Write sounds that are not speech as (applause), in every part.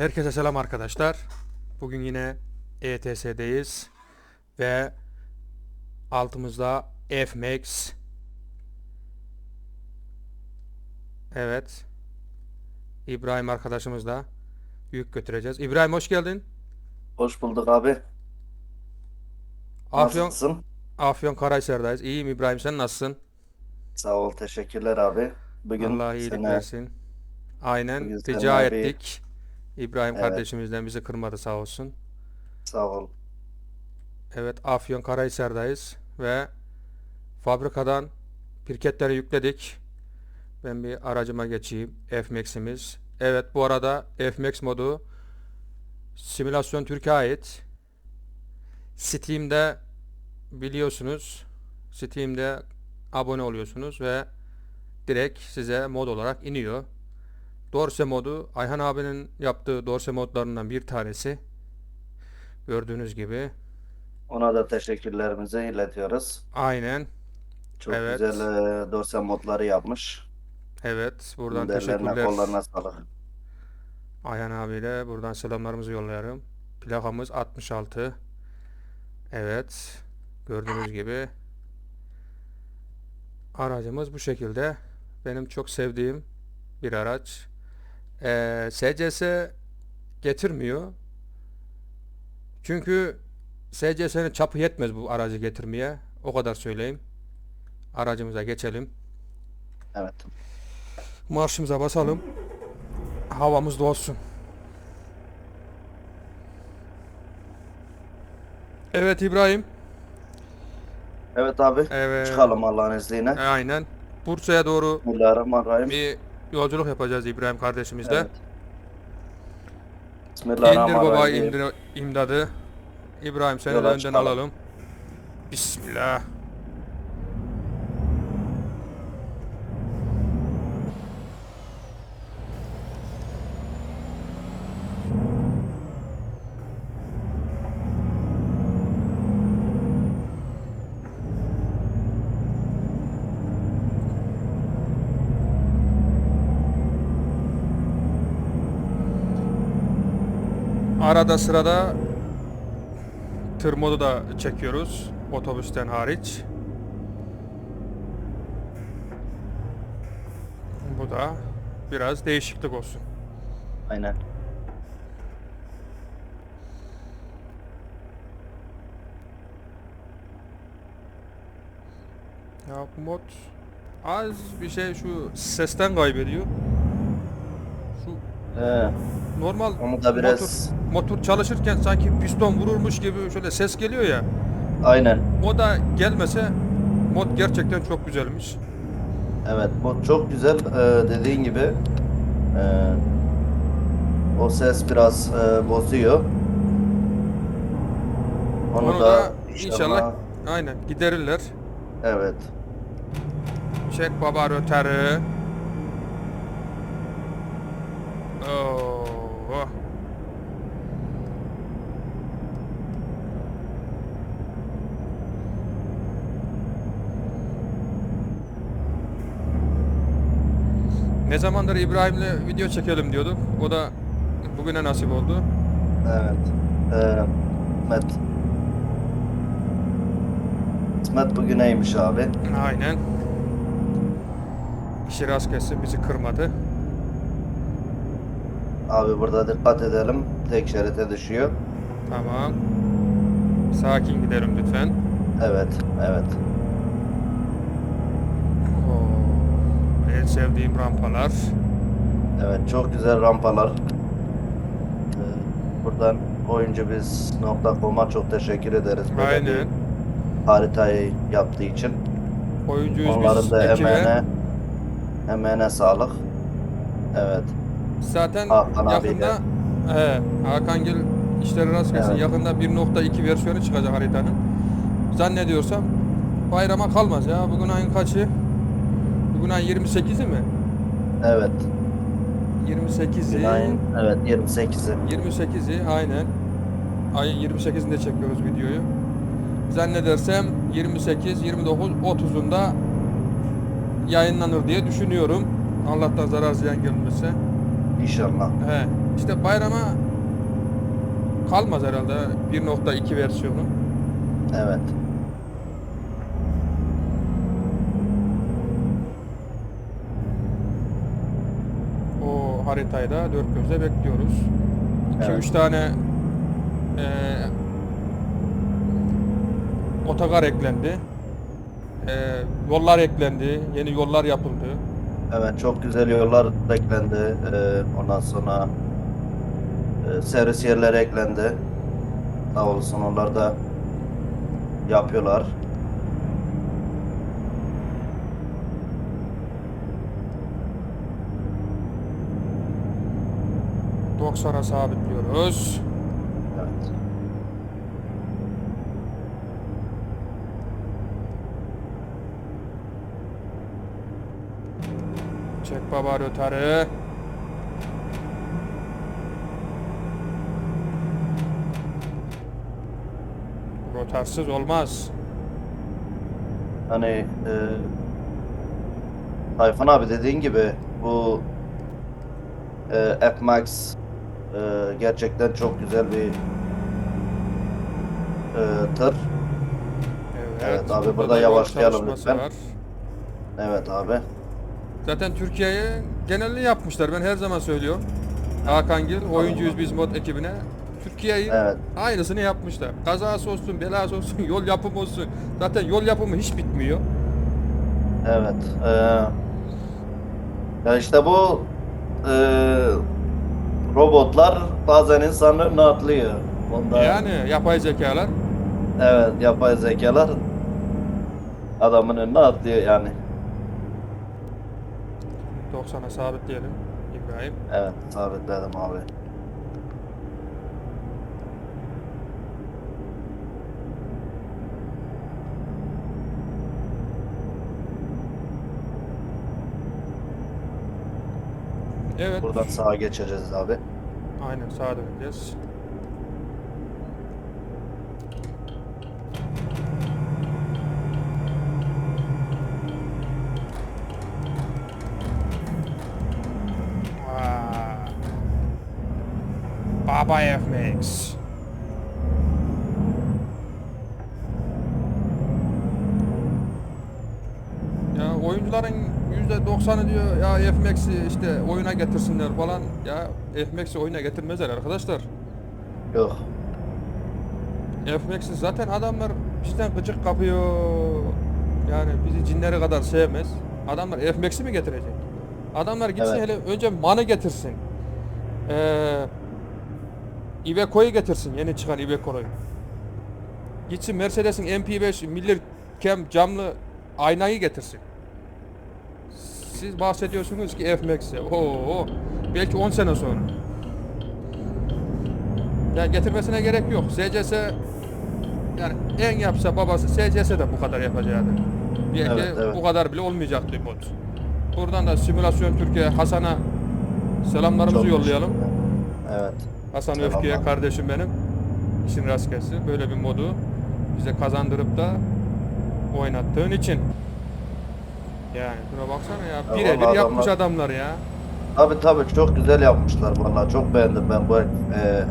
Herkese selam arkadaşlar. Bugün yine ETS'deyiz ve altımızda F-Max. Evet. İbrahim arkadaşımızla yük götüreceğiz. İbrahim hoş geldin. Hoş bulduk abi. Afyon Nasılsın? Afyon Karahisar'dayız. İyiyim İbrahim sen nasılsın? Sağ ol, teşekkürler abi. Bugün Allah iyilik versin. Aynen rica ettik. İbrahim Evet. kardeşimizden bizi kırmadı sağ olsun. sağ ol. Evet Afyon Karahisar'dayız ve fabrikadan pirketleri yükledik. Ben bir aracıma geçeyim. F-Max'imiz. Evet bu arada F-Max modu simülasyon Türkiye ait. Steam'de biliyorsunuz Steam'de abone oluyorsunuz ve direkt size mod olarak iniyor. Dorse modu Ayhan abinin yaptığı Dorse modlarından bir tanesi. Gördüğünüz gibi. Ona da teşekkürlerimizi iletiyoruz. Aynen. Çok Evet. güzel e, dosya modları yapmış. Evet. Buradan teşekkürler. kollarına sağlık. Ayhan abiyle buradan selamlarımızı yolluyorum. Plakamız 66. Evet. Gördüğünüz gibi aracımız bu şekilde. Benim çok sevdiğim bir araç. Ee, SCS getirmiyor. Çünkü SCS'nin çapı yetmez bu aracı getirmeye. O kadar söyleyeyim. Aracımıza geçelim. Evet. Marşımıza basalım. Havamız dolsun. Evet İbrahim. Evet abi. Evet. Çıkalım Allah'ın izniyle. Aynen. Bursa'ya doğru Bismillahirrahmanirrahim. bir yolculuk yapacağız İbrahim kardeşimizle. Evet. İndir baba indir imdadı. İbrahim seni önden alalım. Bismillah. Arada sırada tır modu da çekiyoruz. Otobüsten hariç. Bu da biraz değişiklik olsun. Aynen. Ya bu mod az bir şey şu sesten kaybediyor. Şu He, normal onu da biraz motor, motor çalışırken sanki piston vururmuş gibi şöyle ses geliyor ya. aynen. O da gelmese mod gerçekten çok güzelmiş. Evet bu çok güzel Ee, dediğin gibi ee, o ses biraz ee, bozuyor. Onu, Onu da, da inşallah, inşallah aynen giderirler. evet Çek baba rötarı. Oo. Ne zamandır İbrahim'le video çekelim diyorduk. O da bugüne nasip oldu. evet ee, İsmet İsmet bugüneymiş abi. Aynen. İşi rast kessin bizi kırmadı. Abi burada dikkat edelim. Tek şerite düşüyor. Tamam. Sakin gidelim lütfen. Evet evet. Oo, en sevdiğim rampalar. Evet çok güzel rampalar. Ee, buradan oyuncu biz nokta.com'a çok teşekkür ederiz. Böyle bir Aynen. haritayı yaptığı için. Oyuncuyuz Onların biz da ekibe. emeğine emeğine sağlık. Evet. Zaten Hakan yakında he, Hakan Gül işleri rast gelsin. Evet. Yakında 1.2 versiyonu çıkacak haritanın. Zannediyorsam bayrama kalmaz ya. Bugün ayın kaçı? Bugün ayın 28'i mi? Evet. 28'i. Günayın evet 28'i. 28'i aynen. Ayın 28'inde çekiyoruz videoyu. Zannedersem 28, 29, 30'unda yayınlanır diye düşünüyorum. Allah'tan zarar ziyan gelmese. İnşallah. He, işte bayrama kalmaz herhalde 1.2 versiyonu. Evet. O haritayı da dört gözle bekliyoruz. 2-3 Evet. tane eee otogar eklendi. Eee, yollar eklendi. Yeni yollar yapıldı. Evet çok güzel yollar eklendi. Ee, ondan sonra e, servis yerleri eklendi. Sağ olsun onlar da yapıyorlar. 90'a sabitliyoruz. Evet. Çek baba rötarı. Rotarsız olmaz. Hani e, Tayfun abi dediğin gibi bu e, F-Max e, gerçekten çok güzel bir e, tır. Evet abi, burada da yol yavaşlayalım lütfen. var. Evet abi. Zaten Türkiye'ye genelini yapmışlar. Ben her zaman söylüyorum. Hakan Gil, oyuncuyuz biz mod ekibine. Türkiye'yi Evet. aynısını yapmışlar. Kazası olsun, belası olsun, (laughs) yol yapımı olsun. Zaten yol yapımı hiç bitmiyor. Evet. eee, ya işte bu eee, robotlar bazen insanın önüne atlıyor. Onda, Yani yapay zekalar Evet, yapay zekalar adamın önüne atlıyor yani. 90'a sabitleyelim İbrahim. Evet, sabitledim abi. Evet. Buradan sağa geçeceğiz abi. Aynen sağa döneceğiz. Baba F-Max. Ya oyuncuların %90'ı diyor ya F-Max'i işte oyuna getirsinler falan. Ya F-Max'i oyuna getirmezler arkadaşlar. Yok. F-Max'i zaten adamlar bizden gıcık kapıyor. Yani bizi cinleri kadar sevmez. Adamlar F-Max'i mi getirecek? Adamlar gitsin Evet. hele önce MAN'ı getirsin. Ee, Iveco'yu getirsin. Yeni çıkan Iveco'yu. Gitsin Mercedes'in MP5 Miller Cam camlı aynayı getirsin. Siz bahsediyorsunuz ki F-Max'e. Oo, belki 10 sene sonra. Ya getirmesine gerek yok. SCS yani en yapsa babası SCS de bu kadar yapacaktı. Belki Evet, evet. bu kadar bile olmayacaktı mod. Buradan da simülasyon Türkiye Hasan'a selamlarımızı Çok yollayalım. Evet. Hasan Selamlar. Öfke'ye kardeşim benim. İşin rast gelsin. Böyle bir modu bize kazandırıp da oynattığın için. Yani şuna baksana ya. Birebir vallahi yapmış adamlar- adamlar ya. Tabii tabii çok güzel yapmışlar vallahi çok beğendim ben bu e,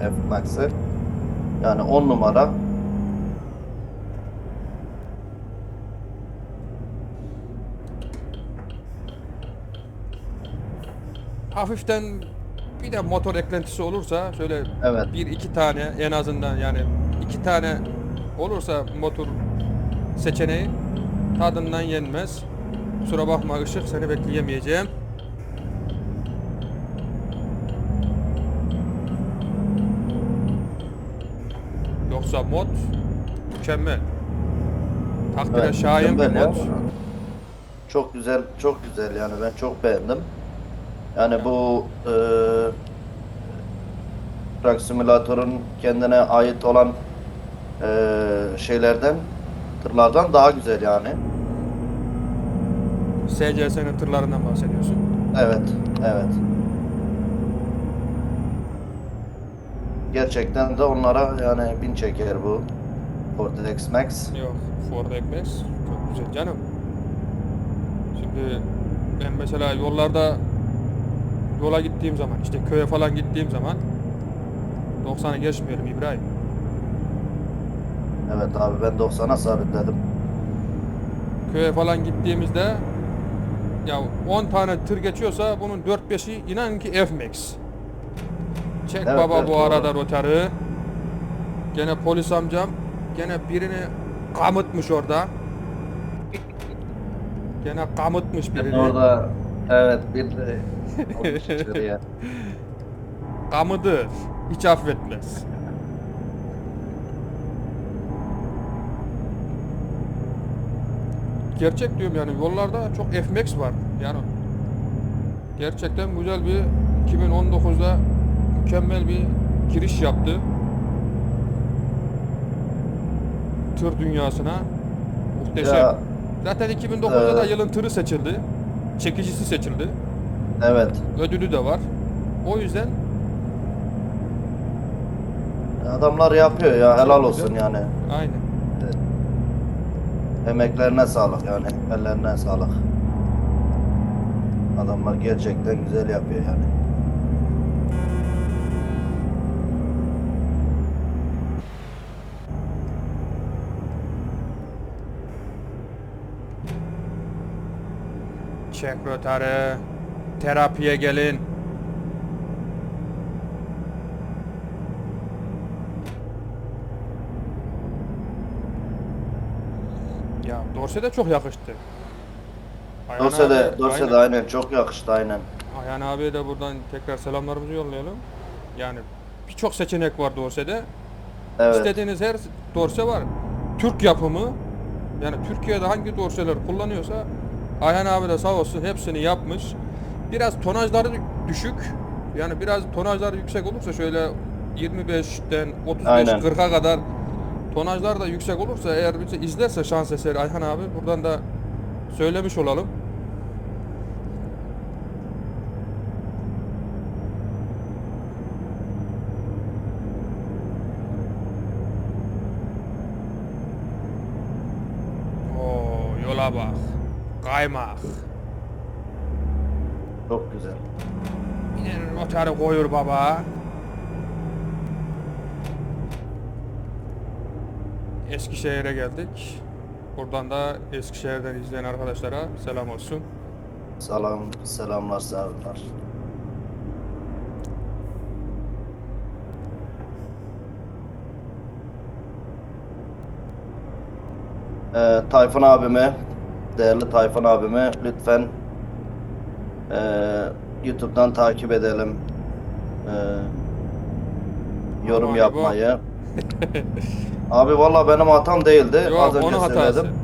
F-Max'i. Yani 10 numara. Hafiften bir de motor eklentisi olursa şöyle Evet. bir iki tane en azından yani iki tane olursa motor seçeneği tadından yenmez. Kusura bakma ışık seni bekleyemeyeceğim. Yoksa mod mükemmel. Takdire Evet, şayan bir mükemmel ya. mod. Çok güzel, çok güzel yani ben çok beğendim. Yani bu e, Truck Simulator'un kendine ait olan e, şeylerden, tırlardan daha güzel yani. SCS'nin tırlarından bahsediyorsun. Evet, evet. Gerçekten de onlara yani bin çeker bu Ford X-Max. Yok, Ford Ekmex çok güzel canım. Şimdi ben mesela yollarda yola gittiğim zaman işte köye falan gittiğim zaman 90'ı geçmiyorum İbrahim. Evet abi ben 90'a sabitledim. Köye falan gittiğimizde ya 10 tane tır geçiyorsa bunun 4-5'i inan ki F-Max. Çek Evet, baba evet, bu doğru. arada rotarı. Gene polis amcam gene birini kamıtmış orada. Gene kamıtmış Ben birini. orada evet bir de. Kamıdır. Hiç affetmez. Gerçek diyorum yani yollarda çok F-Max var. Yani gerçekten güzel bir 2019'da mükemmel bir giriş yaptı. Tır dünyasına. Muhteşem. Ya, Zaten 2009'da da Ee, yılın tırı seçildi. Çekicisi seçildi. evet. Ödülü de var. O yüzden Adamlar yapıyor ya helal olsun yani. aynen. Emeklerine sağlık yani. Ellerine sağlık. Adamlar gerçekten güzel yapıyor yani. Çek rotarı. Terapiye gelin. Ya Dorse de çok yakıştı. Ayhan Dosyada, abi- dosyada aynen. aynen çok yakıştı aynen. Ayhan abiye de buradan tekrar selamlarımızı yollayalım. Yani birçok seçenek var Dorse'de. Evet. İstediğiniz her dorse var. Türk yapımı. Yani Türkiye'de hangi dorseler kullanıyorsa Ayhan abi de sağ olsun hepsini yapmış. Biraz tonajları düşük. Yani biraz tonajları yüksek olursa şöyle 25'ten 35 Aynen. 40'a kadar tonajlar da yüksek olursa eğer bizi izlerse şans eseri Ayhan abi buradan da söylemiş olalım. Oo yola bak. Kaymak. Çok güzel. Yine rotarı koyur baba. Eskişehir'e geldik. Buradan da Eskişehir'den izleyen arkadaşlara selam olsun. Selam, selamlar, selamlar. Ee, Tayfun abime, değerli Tayfun abime lütfen ee, YouTube'dan takip edelim. Ee, yorum Aman yapmayı. (laughs) Abi valla benim hatam değildi. Yok Az önce onun hatası. söyledim.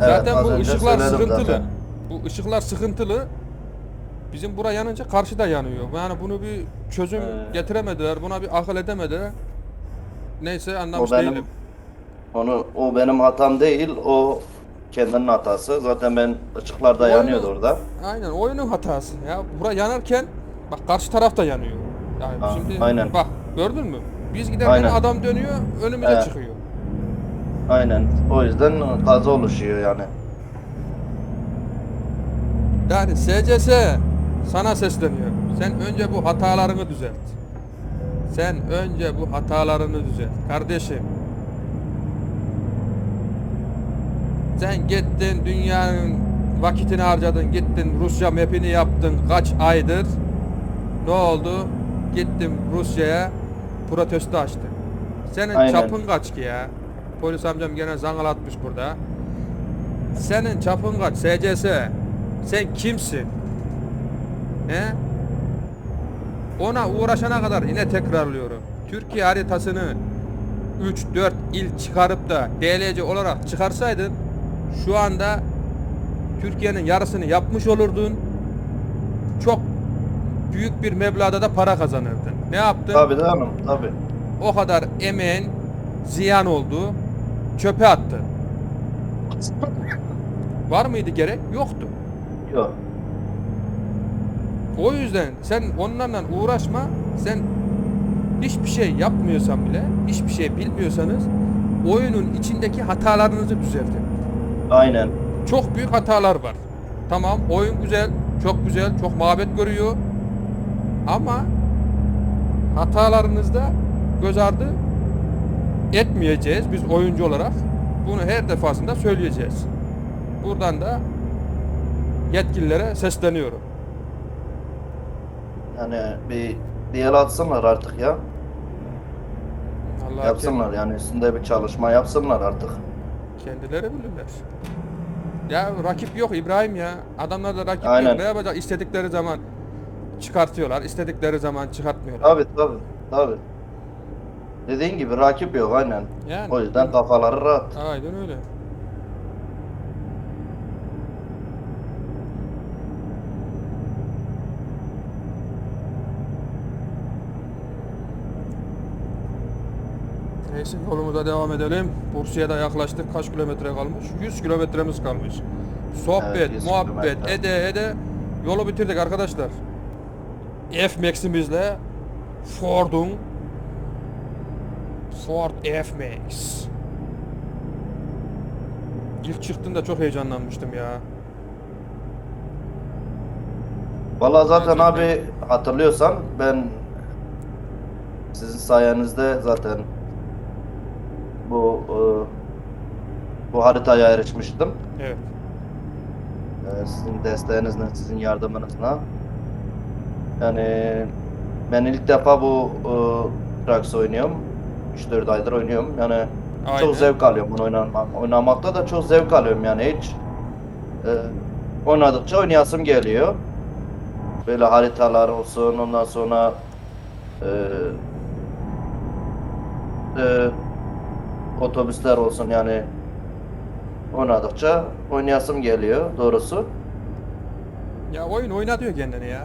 Evet, Zaten bu ışıklar sıkıntılı. zaten. Bu ışıklar sıkıntılı. Bizim bura yanınca karşı da yanıyor. Yani bunu bir çözüm Ee. getiremediler. Buna bir akıl edemediler. Neyse O anlamış benim değilim. onu o benim hatam değil. O kendinin hatası. Zaten ben ışıklarda Oyunu- yanıyordu orada. Aynen oyunun hatası. Ya bura yanarken bak karşı taraf da yanıyor. Yani Ha, şimdi aynen. bak gördün mü? Biz giderken Aynen. adam dönüyor önümüze Evet. çıkıyor. Aynen. O yüzden kaza oluşuyor yani. Yani SCS sana sesleniyor. Sen önce bu hatalarını düzelt. Sen önce bu hatalarını düzelt. Kardeşim. Sen gittin dünyanın vakitini harcadın. Gittin Rusya map'ini yaptın kaç aydır. Ne oldu? Gittin Rusya'ya protesto açtın. Senin Aynen. çapın kaç ki ya? Polis amcam gene zangalatmış burada. Senin çapın kaç? SCS. Sen kimsin? He? Ona uğraşana kadar yine tekrarlıyorum. Türkiye haritasını 3-4 il çıkarıp da DLC olarak çıkarsaydın şu anda Türkiye'nin yarısını yapmış olurdun. Çok büyük bir meblağda da para kazanırdın. Ne yaptın? Tabii de hanım. Tabii. O kadar emeğin ziyan oldu. Çöpe attın. (laughs) Var mıydı gerek? Yoktu. Yok. O yüzden sen onlarla uğraşma. Sen hiçbir şey yapmıyorsan bile, hiçbir şey bilmiyorsanız oyunun içindeki hatalarınızı düzeltin. Aynen. Çok büyük hatalar var. Tamam, oyun güzel, çok güzel, çok muhabbet görüyor. Ama hatalarınızda göz ardı etmeyeceğiz biz oyuncu olarak. Bunu her defasında söyleyeceğiz. Buradan da yetkililere sesleniyorum. Yani bir diyel atsınlar artık ya. Allah Yapsınlar yani üstünde bir çalışma yapsınlar artık. Kendileri bilirler. Ya rakip yok İbrahim ya. Adamlarda rakip Aynen. yok. Ne yapacak? İstedikleri zaman çıkartıyorlar. istedikleri zaman çıkartmıyorlar. Tabi tabi tabi. Dediğin gibi rakip yok aynen. Yani. O yüzden kafaları rahat. Aynen öyle. Neyse yolumuza devam edelim. Bursa'ya da yaklaştık. Kaç kilometre kalmış? 100 kilometremiz kalmış. Sohbet, Evet, 100 muhabbet kilometre. ede ede yolu bitirdik arkadaşlar. F-Max'imizle Ford'un Ford F-Max. İlk çıktığında çok heyecanlanmıştım ya. Vallahi zaten abi hatırlıyorsan ben sizin sayenizde zaten bu e, bu haritaya erişmiştim. Evet. E, Sizin desteğinizle, sizin yardımınızla. Yani ben ilk defa bu e, Trax oynuyorum. 3-4 aydır oynuyorum. Yani Aynen. çok zevk alıyorum bunu oynamak. Oynamakta da çok zevk alıyorum yani hiç. e, oynadıkça oynayasım geliyor. Böyle haritalar olsun ondan sonra e, e, otobüsler olsun yani oynadıkça oynayasım geliyor doğrusu. Ya oyun oynatıyor kendini ya.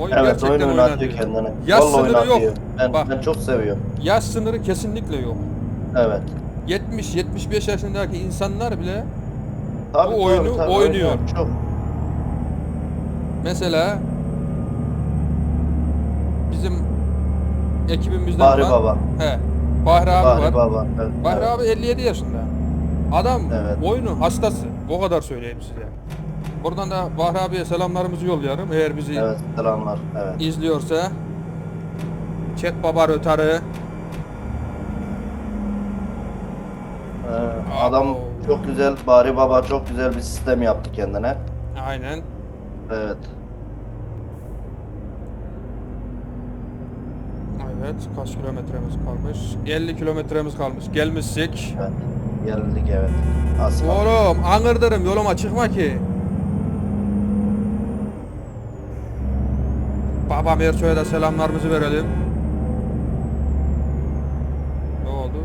Oyun Evet gerçekten oyun oynatıyor. kendini. Yaş Vallahi sınırı yok. oynatıyor. Ben, Bak. ben çok seviyorum. Yaş sınırı kesinlikle yok. Evet. 70-75 yaşındaki insanlar bile Tabii, Bu oyunu oynuyor. oynuyorum. Çok. mesela bizim ekibimizden Bahri olan- Baba. He. Bahri abi Bahri var. Baba. Evet. Bahri evet. abi 57 yaşında. Adam Evet. oyunun hastası. O kadar söyleyeyim size. Buradan da Bahri abiye selamlarımızı yollayalım. Eğer bizi Evet selamlar. Evet. izliyorsa. Çek baba rötarı. Ee, adam çok güzel, Bahri Baba çok güzel bir sistem yaptı kendine. Aynen. Evet. Evet. Kaç kilometremiz kalmış? 50 kilometremiz kalmış. Gelmişsik. Evet. Geldik evet. Asfalt. Oğlum angırdırım yoluma çıkma ki. Babam Ersoy'a da selamlarımızı verelim. Ne oldu?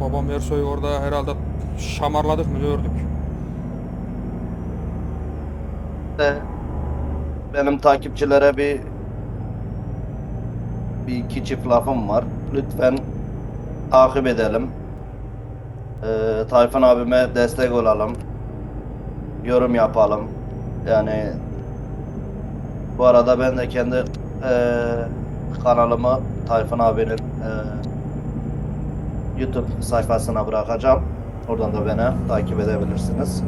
Babam Ersoy'u orada herhalde şamarladık mı gördük. Benim takipçilere bir bir iki çift lafım var. Lütfen takip edelim. Ee, Tayfun abime destek olalım. Yorum yapalım. Yani bu arada ben de kendi eee, kanalımı Tayfun abinin eee, YouTube sayfasına bırakacağım. Oradan da beni takip edebilirsiniz.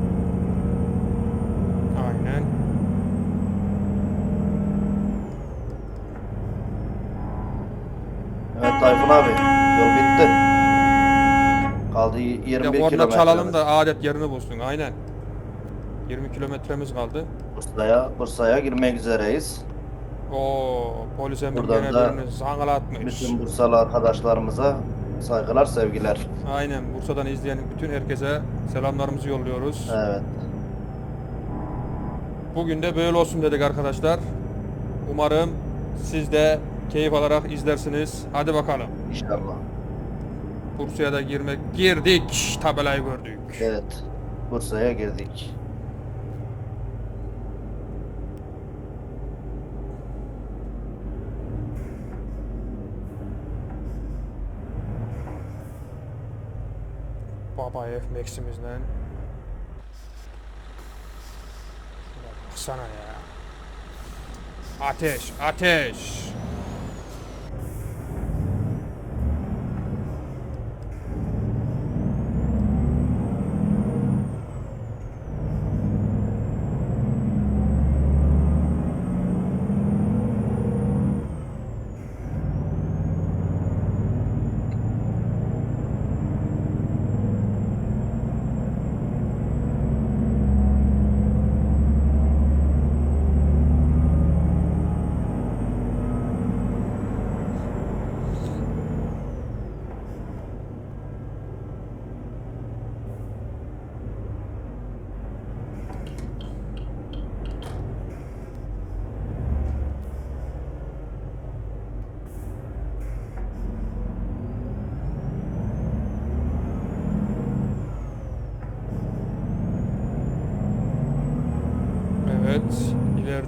Aynen. Evet Tayfun abi yol bitti. Kaldı Bir de 21 korna kilometre. çalalım da adet yerini bulsun. Aynen. 20 kilometremiz kaldı. Bursa'ya Bursa'ya girmek üzereyiz. Oo, polis Buradan da birini zangılatmış. Bütün Bursalı arkadaşlarımıza saygılar, sevgiler. Aynen Bursa'dan izleyen bütün herkese selamlarımızı yolluyoruz. Evet. Bugün de böyle olsun dedik arkadaşlar. Umarım siz de keyif alarak izlersiniz. Hadi bakalım. İnşallah. Bursa'ya da girmek girdik. Tabelayı gördük. Evet. Bursa'ya girdik. Baba F Max'imizle. Baksana ya. Ateş, ateş.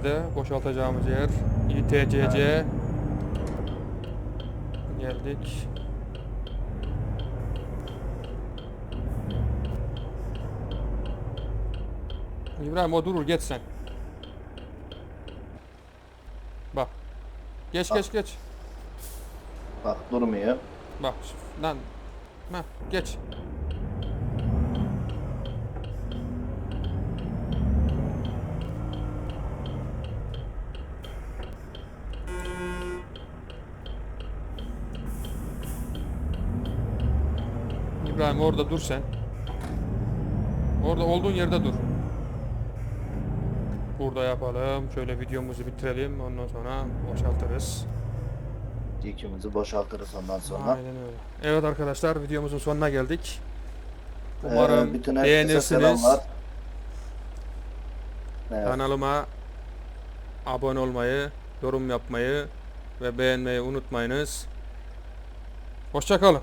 İleride boşaltacağımız yer. İTCC. Geldik. İbrahim o durur geç sen. Bak. Geç Bak. geç geç. Bak durmuyor. Bak lan. Heh, geç. İbrahim orada dur sen. Orada olduğun yerde dur. Burada yapalım. Şöyle videomuzu bitirelim. Ondan sonra boşaltırız. Yükümüzü boşaltırız ondan sonra. Aynen öyle. Evet arkadaşlar videomuzun sonuna geldik. Ee, Umarım bütün herkese beğenirsiniz. Evet. Kanalıma abone olmayı, yorum yapmayı ve beğenmeyi unutmayınız. Hoşçakalın.